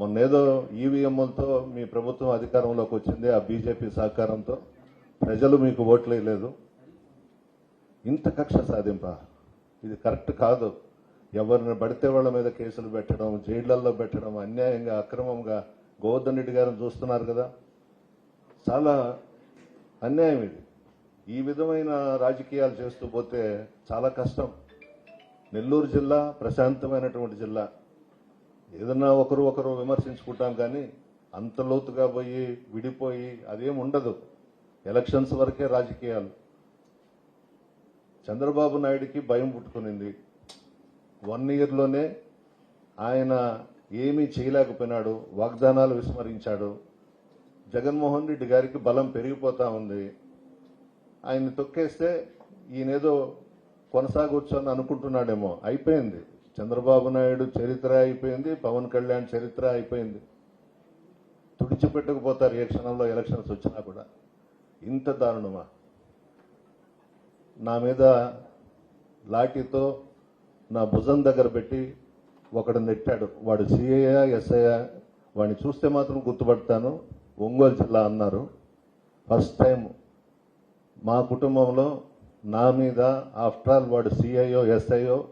మొన్నేదో ఈవీఎంలతో మీ ప్రభుత్వం అధికారంలోకి వచ్చింది ఆ బీజేపీ సహకారంతో. ప్రజలు మీకు ఓట్లు వేయలేదు. ఇంత కక్ష సాధింప. ఇది కరెక్ట్ కాదు. ఎవరిని పడితే వాళ్ళ మీద కేసులు పెట్టడం జైళ్ళలో పెట్టడం అన్యాయంగా అక్రమంగా గోవర్ధన్ రెడ్డి గారిని చూస్తున్నారు కదా. చాలా అన్యాయం ఇది. ఈ విధమైన రాజకీయాలు చేస్తూ పోతే చాలా కష్టం. నెల్లూరు జిల్లా ప్రశాంతమైనటువంటి జిల్లా. ఏదన్నా ఒకరు ఒకరు విమర్శించుకుంటాం కానీ అంత లోతుగా పోయి విడిపోయి అదేం ఉండదు. ఎలక్షన్స్ వరకే రాజకీయాలు. చంద్రబాబు నాయుడికి భయం పుట్టుకునింది. వన్ ఇయర్లోనే ఆయన ఏమీ చేయలేకపోయినాడు వాగ్దానాలు విస్మరించాడు. జగన్మోహన్ రెడ్డి గారికి బలం పెరిగిపోతా ఉంది. ఆయన్ని తొక్కేస్తే ఈయనేదో కొనసాగొచ్చు అని అనుకుంటున్నాడేమో. అయిపోయింది. చంద్రబాబు నాయుడు చరిత్ర అయిపోయింది పవన్ కళ్యాణ్ చరిత్ర అయిపోయింది. తుడిచిపెట్టకపోతారు ఏ క్షణంలో ఎలక్షన్స్ వచ్చినా కూడా. ఇంత దారుణమా? నా మీద లాఠీతో నా భుజం దగ్గర పెట్టి ఒకడు నెట్టాడు. వాడు సిఐయా ఎస్ఐయా వాడిని చూస్తే మాత్రం గుర్తుపడతాను. ఒంగోలు జిల్లా అన్నారు. ఫస్ట్ టైం మా కుటుంబంలో నా మీద ఆఫ్టర్ ఆల్ వాడు సిఐఓ ఎస్ఐఓ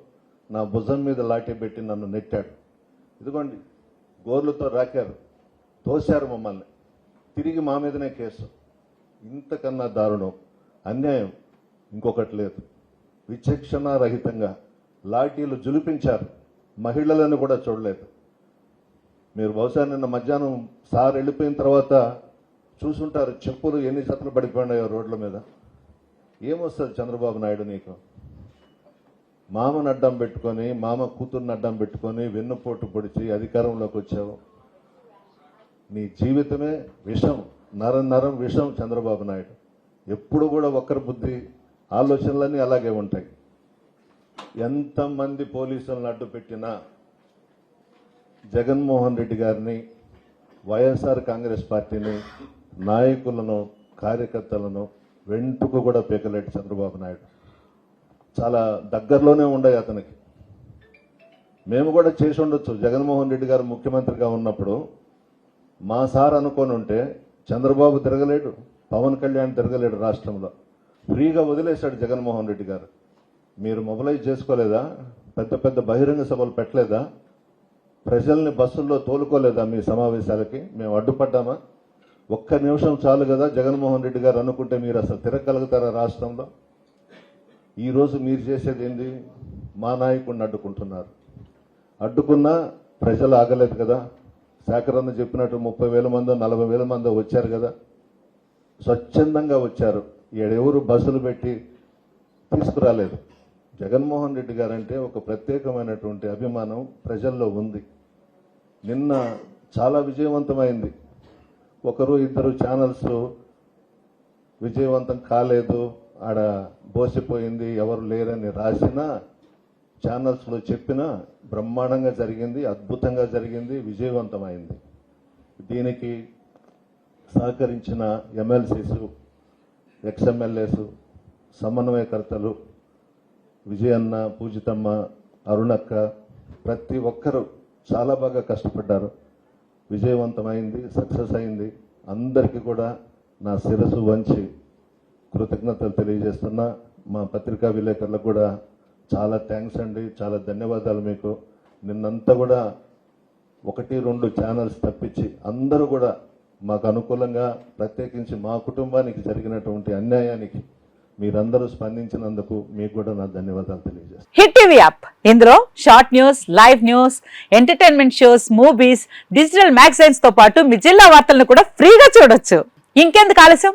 నా భుజం మీద లాఠీ పెట్టి నన్ను నెట్టాడు. ఇదిగోండి గోర్లతో రాకారు తోశారు మమ్మల్ని. తిరిగి మా మీదనే కేసు. ఇంతకన్నా దారుణం అన్యాయం ఇంకొకటి లేదు. విచక్షణ రహితంగా లాఠీలు జులిపించారు మహిళలను కూడా చూడలేదు. మీరు బహుశా నిన్న మధ్యాహ్నం సార్ వెళ్ళిపోయిన తర్వాత చూసుంటారు చెప్పులు ఎన్ని శాతం పడిపోయినాయో రోడ్ల మీద. ఏమొస్తుంది చంద్రబాబు నాయుడు నీకు? మామను అడ్డం పెట్టుకొని మామ కూతుర్ని అడ్డం పెట్టుకొని వెన్నుపోటు పొడిచి అధికారంలోకి వచ్చావు. నీ జీవితమే విషం నరం నరం విషం చంద్రబాబు నాయుడు. ఎప్పుడు కూడా ఒక్కరి బుద్ధి ఆలోచనలన్నీ అలాగే ఉంటాయి. ఎంతమంది పోలీసులను అడ్డు పెట్టినా జగన్మోహన్ రెడ్డి గారిని వైఎస్ఆర్ కాంగ్రెస్ పార్టీని నాయకులను కార్యకర్తలను వెంటుకు కూడా పీకలేడు చంద్రబాబు నాయుడు. చాలా దగ్గరలోనే ఉండే అతనికి. మేము కూడా చేసి ఉండొచ్చు. జగన్మోహన్ రెడ్డి గారు ముఖ్యమంత్రిగా ఉన్నప్పుడు మా సార్ అనుకొని ఉంటే చంద్రబాబు తిరగలేడు పవన్ కళ్యాణ్ తిరగలేడు రాష్ట్రంలో. ఫ్రీగా వదిలేశాడు జగన్మోహన్ రెడ్డి గారు. మీరు మొబలైజ్ చేసుకోలేదా? పెద్ద పెద్ద బహిరంగ సభలు పెట్టలేదా? ప్రజల్ని బస్సుల్లో తోలుకోలేదా మీ సమావేశాలకి? మేము అడ్డుపడ్డామా? ఒక్క నిమిషం చాలు కదా జగన్మోహన్ రెడ్డి గారు అనుకుంటే మీరు అసలు తిరగలుగుతారా రాష్ట్రంలో? ఈరోజు మీరు చేసేది ఏంది? మా నాయకుడిని అడ్డుకుంటున్నారు. అడ్డుకున్నా ప్రజలు ఆగలేదు కదా. శాఖరన్న చెప్పినట్టు ముప్పై వేల మందో నలభై వేల మందో వచ్చారు కదా. స్వచ్ఛందంగా వచ్చారు. ఎవరు బస్సులు పెట్టి తీసుకురాలేదు. జగన్మోహన్ రెడ్డి గారంటే ఒక ప్రత్యేకమైనటువంటి అభిమానం ప్రజల్లో ఉంది. నిన్న చాలా విజయవంతమైంది. ఒకరు ఇద్దరు ఛానల్స్ విజయవంతం కాలేదు. ఆడ బోసిపోయింది ఎవరు లేరని రాసినా ఛానల్స్లో చెప్పినా బ్రహ్మాండంగా జరిగింది అద్భుతంగా జరిగింది విజయవంతమైంది. దీనికి సహకరించిన ఎమ్మెల్సీస్ ఎక్స్ఎమ్మెల్యేస్ సమన్వయకర్తలు విజయన్న పూజితమ్మ అరుణక్క ప్రతి ఒక్కరూ చాలా బాగా కష్టపడ్డారు. విజయవంతమైంది సక్సెస్ అయింది. అందరికీ కూడా నా శిరసు వంచి కృతజ్ఞతలు తెలియజేస్తున్నా. మా పత్రికా విలేకరులకు కూడా చాలా థ్యాంక్స్ అండి. చాలా ధన్యవాదాలు మీకు. నిన్నంతా కూడా ఒకటి రెండు ఛానల్స్ తప్పించి అందరూ కూడా మాకు అనుకూలంగా ప్రత్యేకించి మా కుటుంబానికి జరిగినటువంటి అన్యాయానికి మీరందరూ స్పందించినందుకు మీకు కూడా నా ధన్యవాదాలు తెలియజేస్తాను హిట్ టీవీ యాప్ ఇందులో short news live news entertainment shows movies digital మ్యాగజైన్స్తో పాటు మీ జిల్లా వార్తలను కూడా ఫ్రీగా చూడొచ్చు. ఇంకెందుకు ఆలస్యం?